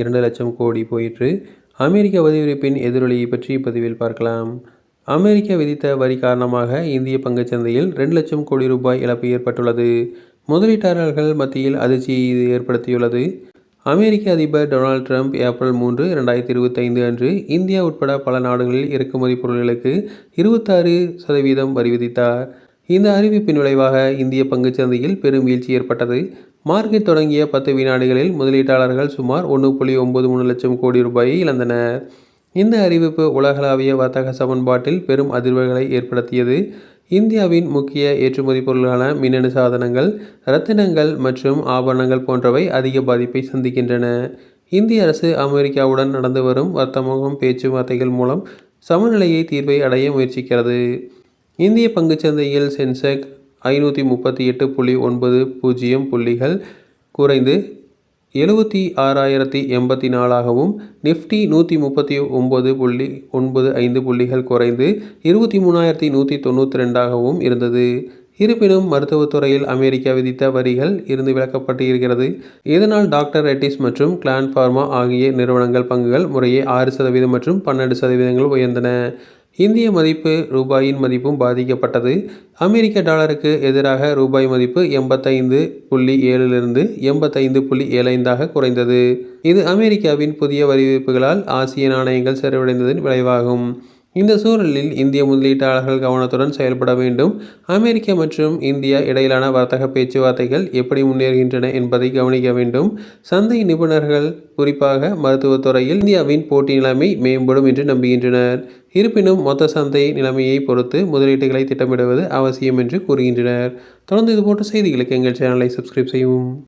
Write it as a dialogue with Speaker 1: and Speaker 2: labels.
Speaker 1: இரண்டு லட்சம் கோடி போயிற்று. அமெரிக்க வரிவிரிப்பின் எதிரொலியை பற்றி பதிவில் பார்க்கலாம். அமெரிக்கா விதித்த வரி காரணமாக இந்திய பங்குச் சந்தையில் ரெண்டு லட்சம் கோடி ரூபாய் இழப்பு ஏற்பட்டுள்ளது. முதலீட்டாளர்கள் மத்தியில் அதிர்ச்சியை இது ஏற்படுத்தியுள்ளது. அமெரிக்க அதிபர் டொனால்ட் ட்ரம்ப் ஏப்ரல் மூன்று இரண்டாயிரத்தி இருபத்தைந்து அன்று இந்தியா உட்பட பல நாடுகளில் இறக்குமதி பொருட்களுக்கு இருபத்தாறு சதவீதம் வரி விதித்தார். இந்த அறிவிப்பின் விளைவாக இந்திய பங்குச் சந்தையில் பெரும் வீழ்ச்சி ஏற்பட்டது. மார்க்கெட் தொடங்கிய பத்து வினாடிகளில் முதலீட்டாளர்கள் சுமார் ஒன்று புள்ளி ஒன்பது மூணு லட்சம் கோடி ரூபாயை இழந்தனர். இந்த அறிவிப்பு உலகளாவிய வர்த்தக சமன்பாட்டில் பெரும் அதிர்வுகளை ஏற்படுத்தியது. இந்தியாவின் முக்கிய ஏற்றுமதி பொருளான மின்னணு சாதனங்கள் ரத்தினங்கள் மற்றும் ஆபரணங்கள் போன்றவை அதிக பாதிப்பை சந்திக்கின்றன. இந்திய அரசு அமெரிக்காவுடன் நடந்து வரும் வர்த்தகம் பேச்சுவார்த்தைகள் மூலம் சமநிலையை தீர்வை அடைய முயற்சிக்கிறது. இந்திய பங்குச்சந்தையில் சென்செக் ஐநூற்றி முப்பத்தி எட்டு புள்ளி ஒன்பது பூஜ்ஜியம் புள்ளிகள் குறைந்து எழுபத்தி ஆறாயிரத்தி எண்பத்தி நாலாகவும் நிஃப்டி நூற்றி முப்பத்தி ஒம்பது புள்ளி ஒன்பது ஐந்து புள்ளிகள் குறைந்து இருபத்தி மூணாயிரத்தி நூற்றி தொண்ணூற்றி ரெண்டாகவும் இருந்தது. இருப்பினும் மருத்துவத்துறையில் அமெரிக்கா விதித்த வரிகள் இருந்து விலக்கப்பட்டு இருக்கிறது. இதனால் டாக்டர் ரெட்டிஸ் மற்றும் கிளான் ஃபார்மா ஆகிய நிறுவனங்கள் பங்குகள் முறையே ஆறு சதவீதம் மற்றும் பன்னெண்டு சதவீதங்கள் உயர்ந்தன. இந்திய மதிப்பு ரூபாயின் மதிப்பும் பாதிக்கப்பட்டது. அமெரிக்க டாலருக்கு எதிராக ரூபாய் மதிப்பு எண்பத்தைந்து புள்ளி ஏழிலிருந்து எண்பத்தைந்து புள்ளி ஏழைந்தாக குறைந்தது. இது அமெரிக்காவின் புதிய வரிவிப்புகளால் ஆசிய நாணயங்கள் செறிவடைந்ததன் விளைவாகும். இந்த சூழலில் இந்திய முதலீட்டாளர்கள் கவனத்துடன் செயல்பட வேண்டும். அமெரிக்க மற்றும் இந்தியா இடையிலான வர்த்தக பேச்சுவார்த்தைகள் எப்படி முன்னேறுகின்றன என்பதை கவனிக்க வேண்டும். சந்தை நிபுணர்கள் குறிப்பாக மருத்துவத்துறையில் இந்தியாவின் போட்டி நிலைமை மேம்படும் என்று நம்புகின்றனர். இருப்பினும் மொத்த சந்தை நிலைமையை பொறுத்து முதலீட்டுகளை திட்டமிடுவது அவசியம் என்று கூறுகின்றனர். தொடர்ந்து இதுபோன்ற செய்திகளுக்கு எங்கள் சேனலை சப்ஸ்கிரைப் செய்யவும்.